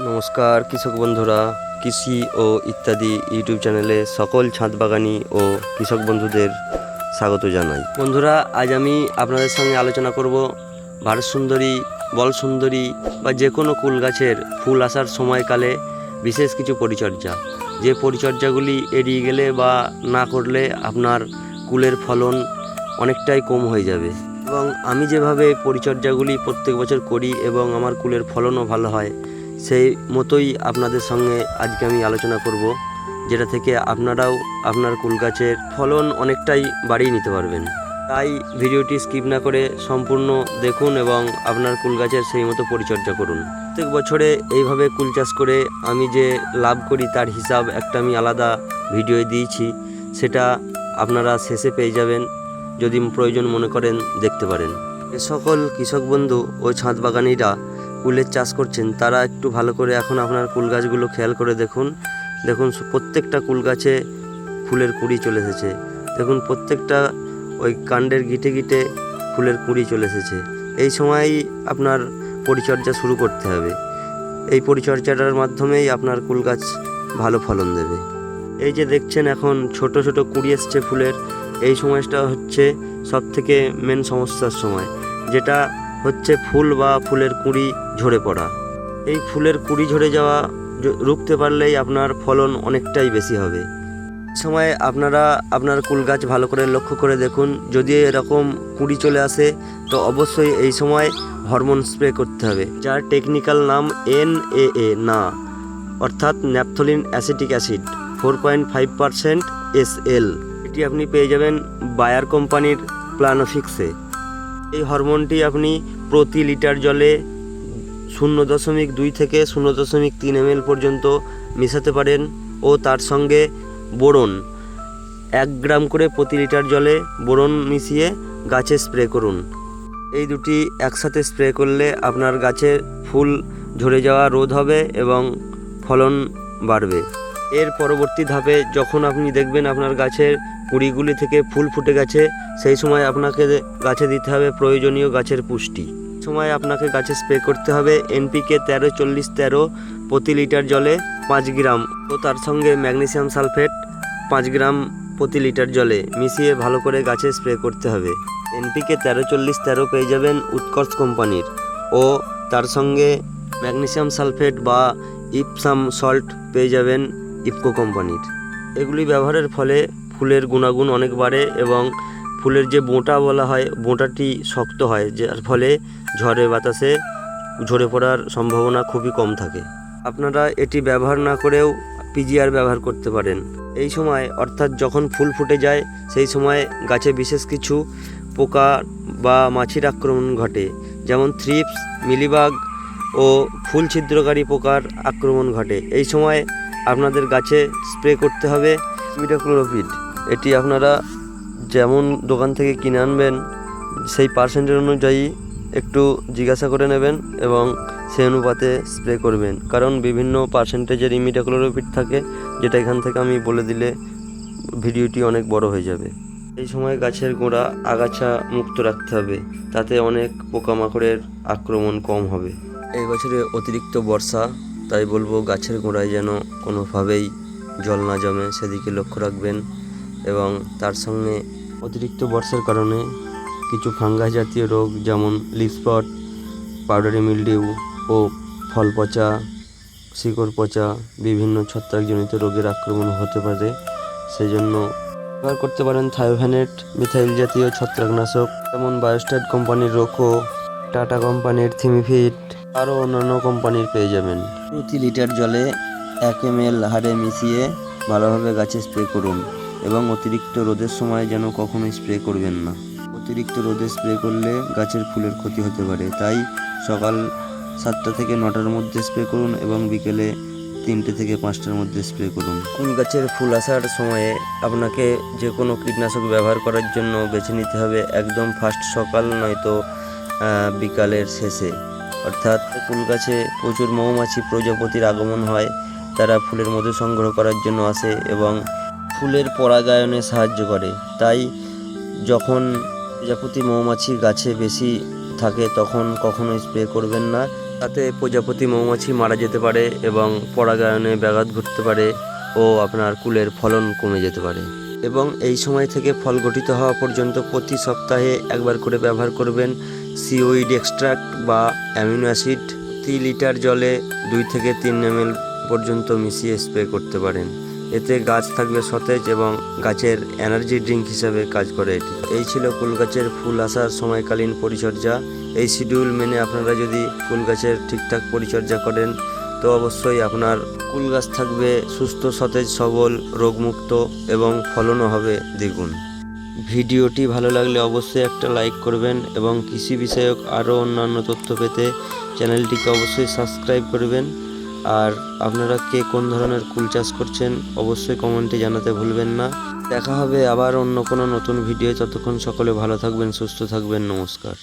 নমস্কার, কৃষক বন্ধুরা, কৃষি ও ইত্যাদি ইউটিউব চ্যানেলে সকল ছাদ বাগানি ও কৃষক বন্ধুদের স্বাগত জানাই। বন্ধুরা, আজ আমি আপনাদের সঙ্গে আলোচনা করব ভারত সুন্দরী, বল সুন্দরী বা যে কোনো কুল গাছের ফুল আসার সময়কালে বিশেষ কিছু পরিচর্যা। যে পরিচর্যাগুলি এড়িয়ে গেলে বা না করলে আপনার কুলের ফলন অনেকটাই কম হয়ে যাবে। এবং আমি যেভাবে পরিচর্যাগুলি প্রত্যেক বছর করি এবং আমার কুলের ফলনও ভালো হয় সেই মতোই আপনাদের সঙ্গে আজকে আমি আলোচনা করব, যেটা থেকে আপনারাও আপনার কুল গাছের ফলন অনেকটাই বাড়িয়ে নিতে পারবেন। তাই ভিডিওটি স্কিপ না করে সম্পূর্ণ দেখুন এবং আপনার কুল গাছের সেই মতো পরিচর্যা করুন। প্রত্যেক বছরে এইভাবে কুল চাষ করে আমি যে লাভ করি তার হিসাব একটা আমি আলাদা ভিডিও দিয়েছি, সেটা আপনারা শেষে পেয়ে যাবেন, যদি প্রয়োজন মনে করেন দেখতে পারেন। এ সকল কৃষক বন্ধু ও ছাদ বাগানিরা কুলের চাষ করছেন, তারা একটু ভালো করে এখন আপনার কুল গাছগুলো খেয়াল করে দেখুন। দেখুন প্রত্যেকটা কুল গাছে ফুলের কুড়ি চলে এসেছে। দেখুন, প্রত্যেকটা ওই কাণ্ডের গিটে গিটে ফুলের কুড়ি চলে এসেছে। এই সময়ই আপনার পরিচর্যা শুরু করতে হবে। এই পরিচর্যাটার মাধ্যমেই আপনার কুল গাছ ভালো ফলন দেবে। এই যে দেখছেন এখন ছোট ছোট কুড়ি এসছে ফুলের, এই সময়টা হচ্ছে সব থেকে মেন সমস্যার সময়, যেটা হচ্ছে ফুল বা ফুলের কুঁড়ি ঝরে পড়া। এই ফুলের কুঁড়ি ঝরে যাওয়া রুখতে পারলেই আপনার ফলন অনেকটাই বেশি হবে। সময় আপনারা আপনার কুল গাছ ভালো করে লক্ষ্য করে দেখুন। যদি এরকম কুঁড়ি চলে আসে, তো অবশ্যই এই সময় হরমোন স্প্রে করতে হবে, যার টেকনিক্যাল নাম এন এ এ, না। অর্থাৎ naphthalene acetic acid, four point five percent S L. এটি আপনি পেয়ে যাবেন বায়ার কোম্পানির প্লানোফিক্সে। এই হরমোনটি আপনি প্রতি লিটার জলে শূন্য দশমিক দুই থেকে শূন্য দশমিক তিন এম পর্যন্ত মেশাতে পারেন ও তার সঙ্গে বোরন এক গ্রাম করে প্রতি লিটার জলে বোরন মিশিয়ে গাছে স্প্রে করুন। এই দুটি একসাথে স্প্রে করলে আপনার গাছের ফুল ঝরে যাওয়া রোধ হবে এবং ফলন বাড়বে। এর পরবর্তী ধাপে যখন আপনি দেখবেন আপনার গাছের কুড়িগুলি থেকে ফুল ফুটে গেছে, সেই সময় আপনাকে গাছে দিতে হবে প্রয়োজনীয় গাছের পুষ্টি। সময় আপনাকে গাছে স্প্রে করতে হবে। এনপিকে তেরো, চল্লিশ, তেরো প্রতি লিটার জলে পাঁচ গ্রাম। ও তার সঙ্গে ম্যাগনেসিয়াম সালফেট পাঁচ গ্রাম প্রতি লিটার জলে মিশিয়ে ভালো করে গাছে স্প্রে করতে হবে। এনপিকে তেরো, চল্লিশ, তেরো পেয়ে যাবেন উৎকর্ষ কোম্পানির। ও তার সঙ্গে ম্যাগনেসিয়াম সালফেট বা ইপসাম সল্ট পেয়ে যাবেন ইফকো কোম্পানির। এগুলি ব্যবহারের ফলে ফুলের গুণাগুণ অনেক বাড়ে এবং ফুলের যে বোঁটা বলা হয়, বোঁটাটি শক্ত হয়, যার ফলে ঝড়ে বাতাসে ঝরে পড়ার সম্ভাবনা খুবই কম থাকে। আপনারা এটি ব্যবহার না করেও পিজিআর ব্যবহার করতে পারেন। এই সময়, অর্থাৎ যখন ফুল ফুটে যায়, সেই সময় গাছে বিশেষ কিছু পোকা বা মাছির আক্রমণ ঘটে, যেমন থ্রিপস, মিলিবাগ ও ফুল ছিদ্রকারী পোকার আক্রমণ ঘটে। এই সময় আপনাদের গাছে স্প্রে করতে হবে মিডাক্লোরোপিড এটি আপনারা যেমন দোকান থেকে কিনে আনবেন, সেই পার্সেন্টের অনুযায়ী একটু জিজ্ঞাসা করে নেবেন এবং সেই অনুপাতে স্প্রে করবেন। কারণ বিভিন্ন পার্সেন্টেজের ইমিডাক্লোরোপিড থাকে, যেটা এখান থেকে আমি বলে দিলে ভিডিওটি অনেক বড় হয়ে যাবে। এই সময় গাছের গোড়া আগাছা মুক্ত রাখতে হবে, তাতে অনেক পোকামাকড়ের আক্রমণ কম হবে। এই বছরে অতিরিক্ত বর্ষা, তাই বলব গাছের গোড়ায় যেন কোনোভাবেই জল না জমে, সেদিকে লক্ষ্য রাখবেন এবং তার সঙ্গে অতিরিক্ত বর্ষার কারণে কিছু ফাঙ্গাস জাতীয় রোগ যেমন লিপ স্পট পাউডারি মিলডিউ ও ফল পচা, শিকড় পচা বিভিন্ন ছত্রাকজনিত রোগের আক্রমণ হতে পারে। সেই জন্য ব্যবহার করতে পারেন থায়োভ্যানেট মিথাইল জাতীয় ছত্রাকনাশক, যেমন বায়োস্টাইড কোম্পানির রোকো টাটা কোম্পানির থিমিফিট, আরও অন্যান্য কোম্পানির পেয়ে যাবেন। প্রতি লিটার জলে এক এম এল হারে মিশিয়ে ভালোভাবে গাছে স্প্রে করুন। এবং অতিরিক্ত রোদের সময় যেন কখনোই স্প্রে করবেন না। অতিরিক্ত রোদে স্প্রে করলে গাছের ফুলের ক্ষতি হতে পারে। তাই সকাল সাতটা থেকে নটার মধ্যে স্প্রে করুন এবং বিকেলে তিনটে থেকে পাঁচটার মধ্যে স্প্রে করুন। ফুল গাছের ফুল আসার সময়ে আপনাকে যে কোনো কীটনাশক ব্যবহার করার জন্য বেছে নিতে হবে একদম ফার্স্ট সকাল, নয়তো বিকালের শেষে। অর্থাৎ ফুল গাছে প্রচুর মৌমাছি প্রজাপতির আগমন হয়, তারা ফুলের মধু সংগ্রহ করার জন্য আসে এবং ফুলের পরাগায়নে সাহায্য করে। তাই যখন প্রজাপতি মৌমাছি গাছে বেশি থাকে, তখন কখনো স্প্রে করবেন না। তাতে প্রজাপতি মৌমাছি মারা যেতে পারে এবং পরাগায়নে ব্যাঘাত ঘটতে পারে ও আপনার কুলের ফলন কমে যেতে পারে। এবং এই সময় থেকে ফল গঠিত হওয়া পর্যন্ত প্রতি সপ্তাহে একবার করে ব্যবহার করবেন সিওইড এক্সট্রাক্ট বা অ্যামিনো অ্যাসিড। প্রতি লিটার জলে দুই থেকে তিন এম পর্যন্ত মিশিয়ে স্প্রে করতে পারেন। এতে গাছ থাকবে সতেজ এবং গাছের এনার্জি ড্রিঙ্ক হিসাবে কাজ করে এটি। এই ছিল ফুল গাছের ফুল আসার সময়কালীন পরিচর্যা। এই শিডিউল মেনে আপনারা যদি ফুল গাছের ঠিকঠাক পরিচর্যা করেন, তো অবশ্যই আপনার কুল গাছ থাকবে সুস্থ, সতেজ, সবল, রোগমুক্ত এবং ফলনও হবে দ্বিগুণ। ভিডিওটি ভালো লাগলে অবশ্যই একটা লাইক করবেন এবং কৃষি বিষয়ক আরও অন্যান্য তথ্য পেতে চ্যানেলটিকে অবশ্যই সাবস্ক্রাইব করবেন। আর আপনারা কে কোন ধরনের কুল চাষ করছেন অবশ্যই কমেন্টে জানাতে ভুলবেন না। দেখা হবে আবার অন্য কোনো নতুন ভিডিও ততক্ষণ সকলে ভালো থাকবেন, সুস্থ থাকবেন, নমস্কার।